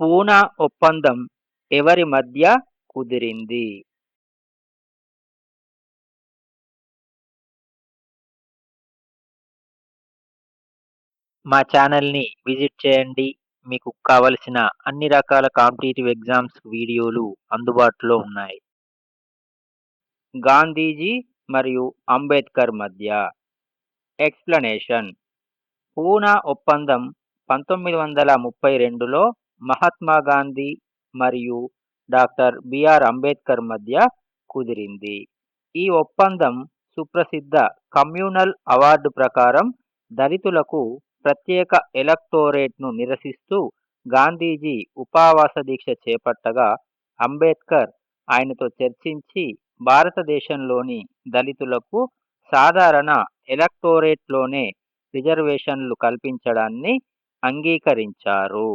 పూనా ఒప్పందం ఎవరి మధ్య కుదిరింది? మా ఛానల్ని విజిట్ చేయండి. మీకు కావలసిన అన్ని రకాల కాంపిటేటివ్ ఎగ్జామ్స్ వీడియోలు అందుబాటులో ఉన్నాయి. గాంధీజీ మరియు అంబేద్కర్ మధ్య ఎక్స్ప్లనేషన్. పూనా ఒప్పందం పంతొమ్మిది వందల ముప్పై రెండులో మహాత్మా గాంధీ మరియు డాక్టర్ బిఆర్ అంబేద్కర్ మధ్య కుదిరింది. ఈ ఒప్పందం సుప్రసిద్ధ కమ్యూనల్ అవార్డు ప్రకారం దళితులకు ప్రత్యేక ఎలక్టోరేట్ను నిరసిస్తూ గాంధీజీ ఉపావాస దీక్ష చేపట్టగా అంబేద్కర్ ఆయనతో చర్చించి భారతదేశంలోని దళితులకు సాధారణ ఎలక్టోరేట్లోనే రిజర్వేషన్లు కల్పించడాన్ని అంగీకరించారు.